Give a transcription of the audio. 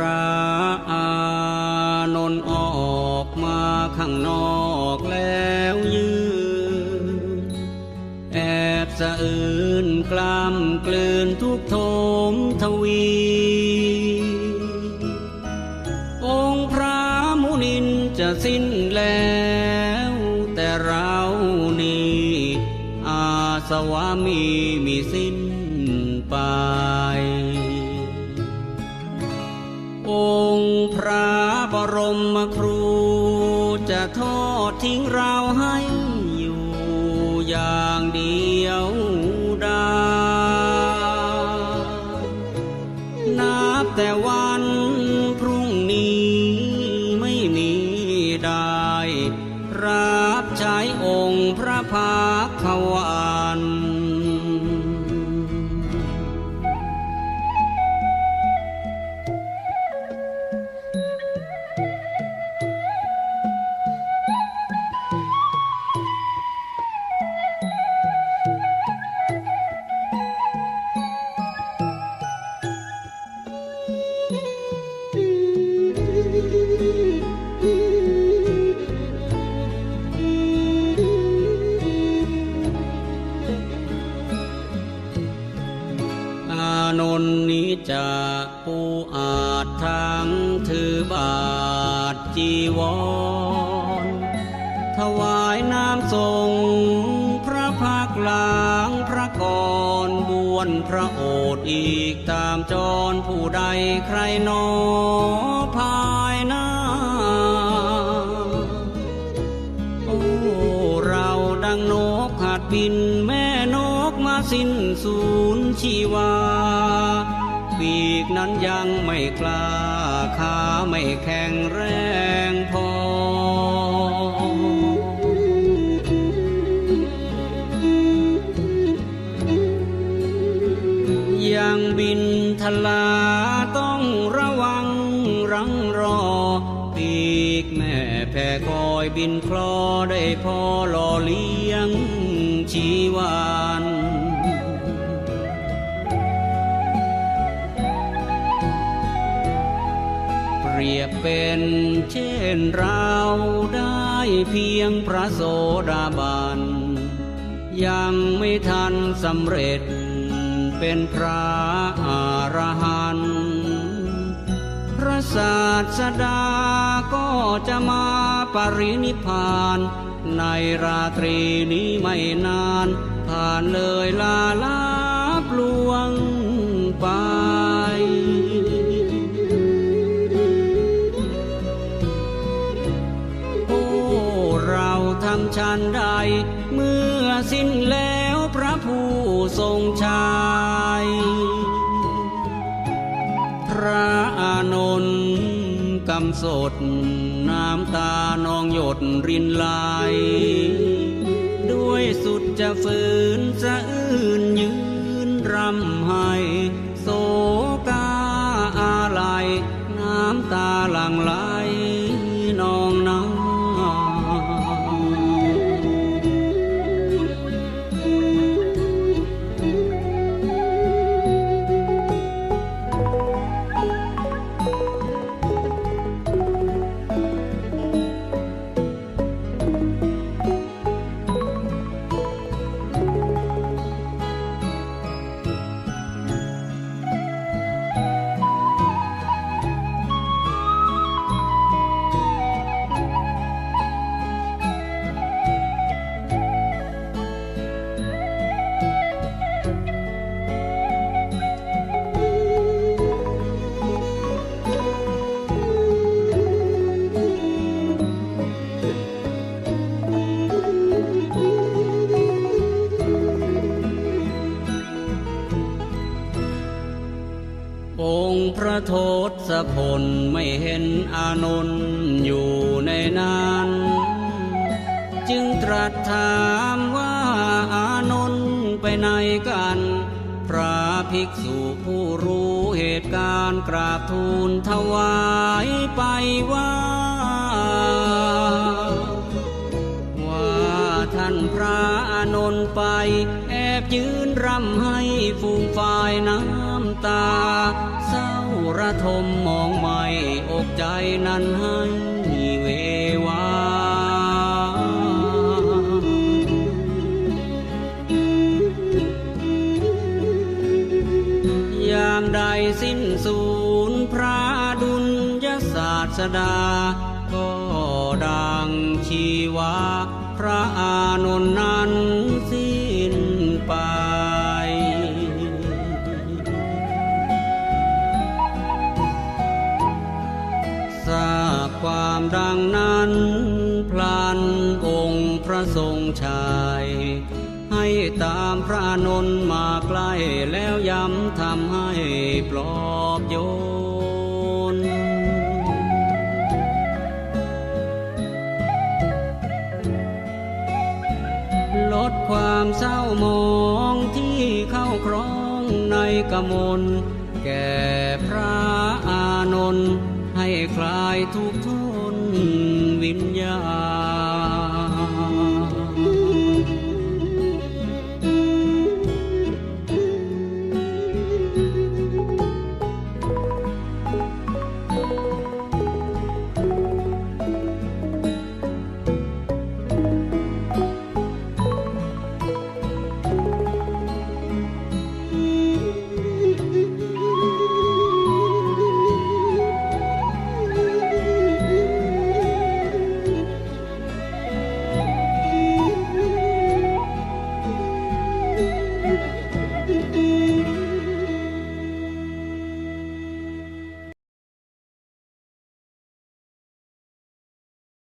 ระอานนท์ออกมาข้างนอกแล้วยืน แอบสะอื้นกล้ามกลืนทุกโทมทวี องค์พระมุนินจะสิ้นแล้วแต่เรานี่อาสวามีมีสิ้นไป ทอดทิ้งเราให้อยู่อย่างเดียวดายนับแต่วันพรุ่งนี้ไม่มีได้รับใช้องค์พระภาควัน ปูอาจทั้งถือบาทจีวร ถวายน้ำทรงพระพักหลังพระกรบวนพระโอษฐ์อีกตามจรผู้ใดใครนอภายหน้า โอ้เราดังนกขาดบินแม่นกมาสิ้นสูญชีวา ปีกนั้นยังไม่กล้าขาไม่แข็งแรงพอ ยังบินทลาต้องระวังรังรอ ปีกแม่แผ่คอยบินคลอได้พอหล่อเลี้ยงชีวาน รียบเป็นเช่นเราได้เพียงพระโสดาบัน ยังไม่ทันสำเร็จเป็นพระอรหันต์พระศาสดาก็จะมาปรินิพพานในราตรีนี้ไม่นาน ผ่านเลยลาลาันใด เมื่อสิ้นแล้วพระผู้ทรงชายพระอานนท์กำสดน้ำตานองหยดรินไหลด้วยสุดจะฝืนสะอื้นยืนรำไห้โศกาอาลัยน้ำตาหลั่งไหล พลไม่เห็นอานนท์อยู่ในนั้น จึงตรัสถามว่าอานนท์ไปไหนกัน พระภิกษุผู้รู้เหตุการณ์กราบทูลถวายไปว่า ว่าท่านพระอานนท์ไป แอบยืนรำให้ฟูงฝ่ายน้ำตา ระทมมองไม่อกใจนั้นให้เววายามใดสิ้นสูญพระดุลยศาสดา ก็ดังชีวา พระอานนท์นั้น ดังนั้น พลันองค์พระทรงชาย ให้ตามพระนนทมาใกล้แล้วย้ำทำให้ปลอบโยนลดความเศร้ามองที่เข้าครองในกมลแก่พระอานนท์ให้คลายทุกข์ทน วิญ